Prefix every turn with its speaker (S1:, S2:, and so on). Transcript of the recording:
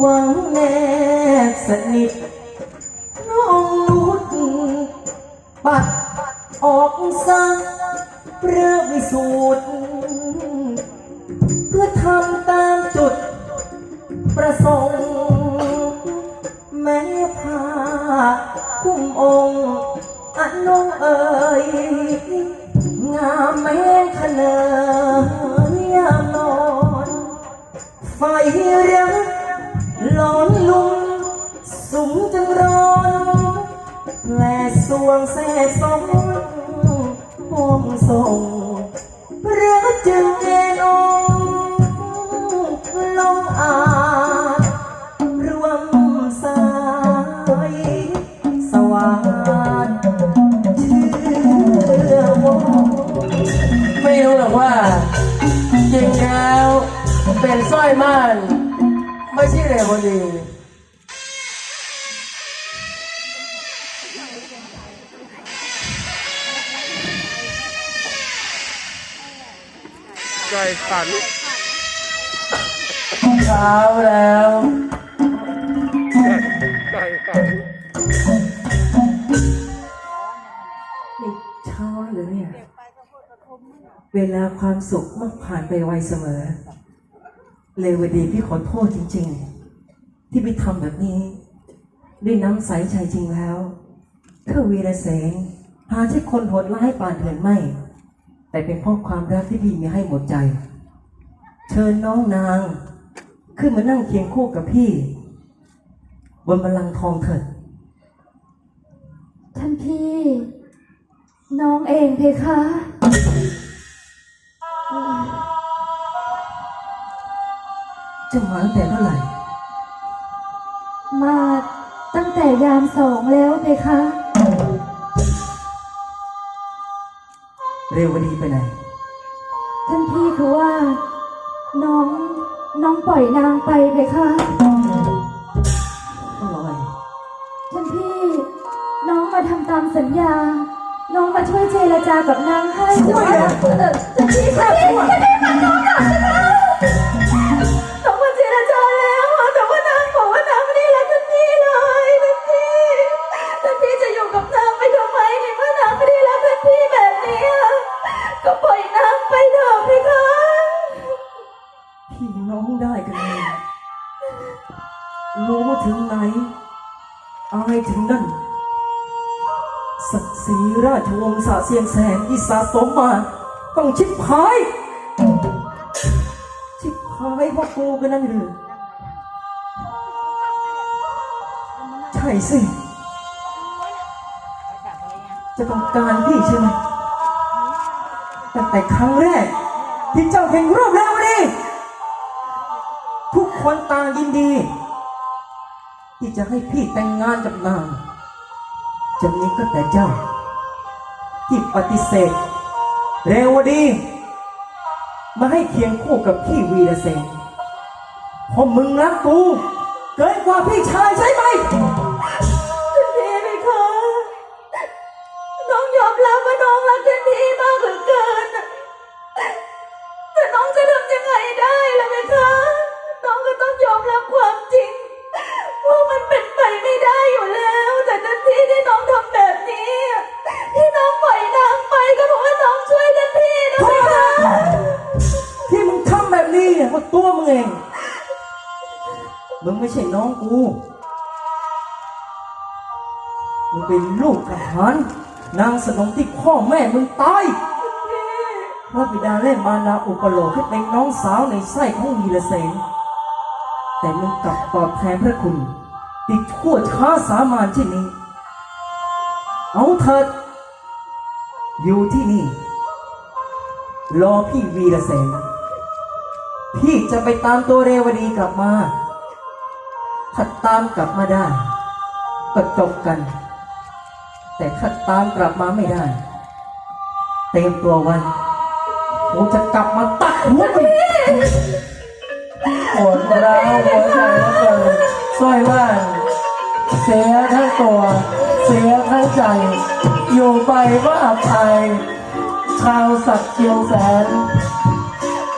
S1: หวังแนบสนิทน้องนุดปัดออกสักเพื่อวิสูตรเพื่อทำตามจุดประสงค์ แม้ผ้าคุ้มองค์อนงเอ่ยงามแม้นขเนยามนอนไฟรั แหลสวงแสสองห้องส่งพระจึงแน่นองลงอาจรวมสายสวาสเชื่อว่า
S2: ไม่รู้หรอกว่า จริงแล้วเป็นสร้อยม่าน ไม่ใช่เรวดี
S3: ใจฝัน
S2: เช้าแล้ว
S3: ใจฝัน
S1: นี่เช้าแล้วเนี่ย เวลาความสุขมันผ่านไปไวเสมอ เลวดีพี่ขอโทษจริง ๆ ที่พี่ทำแบบนี้ ด้วยน้ำใสใจจริงแล้ว ถ้าวีรเสงพาที่คนโหดร้ายป่านเถื่อนไม่ แต่เป็นเพราะความรักที่พี่มีให้หมดใจ เชิญน้องนาง ขึ้นมานั่งเคียงคู่กับพี่ บนบัลลังก์ทองเถิด
S4: ท่านพี่ น้องเองเพคะ
S1: จะมาตั้งแต่เมื่อไหร่
S4: มาตั้งแต่ยามสองแล้วเพคะ
S1: เรวดีไปไหน
S4: ท่านพี่คือว่า น้องน้องปล่อยนางไปเพคะ
S1: อร่อย
S4: ท่านพี่ น้องมาทำตามสัญญา น้องมาช่วยเจรจากับนางให้
S1: ช่วยเหรอ
S4: เออท่านพี่ค่ะท่านพี่ฟังน้องก่อนนะคะ ถึ
S1: งไหนอายถึงนั่นศักดิ์ศรีราชวงศ์สาเสียงแสนที่สะสมมา ต้องชิบหาย ชิบหายเพราะกูกันนั่นหรือใช่สิ จะต้องการพี่ใช่ไหมตั้งแต่ครั้งแรก ที่เจ้าเห็นรูปแล้วนี่ทุกคนต่างยินดี ที่จะให้พี่แต่งงานกับนางจะมีก็แต่เจ้า ที่ปฏิเสธ เรวดี มาให้เคียงคู่กับพี่วีรเสนเพราะมึงรักกู เกินกว่าพี่ชายใช่ไหม
S4: แบบนี้เนี่ย
S1: เพราะตัวมึงเอง มึงไม่ใช่น้องกู มึงเป็นลูกทหาร นางสนมที่พ่อแม่มึงตายพระบิดาและมารดาอุปโลกให้เป็นน้องสาวในไส้ของวีรเสนแต่มึงกลับตอบแทนพระคุณติดชั่วช้าสามานเช่นนี้ เอาเถิด อยู่ที่นี่ รอพี่วีรเสน พี่จะไปตามตัวเรวดีกลับมา ถ้าตามกลับมาได้ก็จบกัน แต่ถ้าตามกลับมาไม่ได้ เตรียมตัวไวันกูจะกลับมาตัดหัวมึง
S2: ปวดร้าวหัวใจเหลือเกินสร้อยม่านเสียทั้งตัว เสียทั้งใจ อยู่ไปว่าอับอายชาวสักเชียงแสน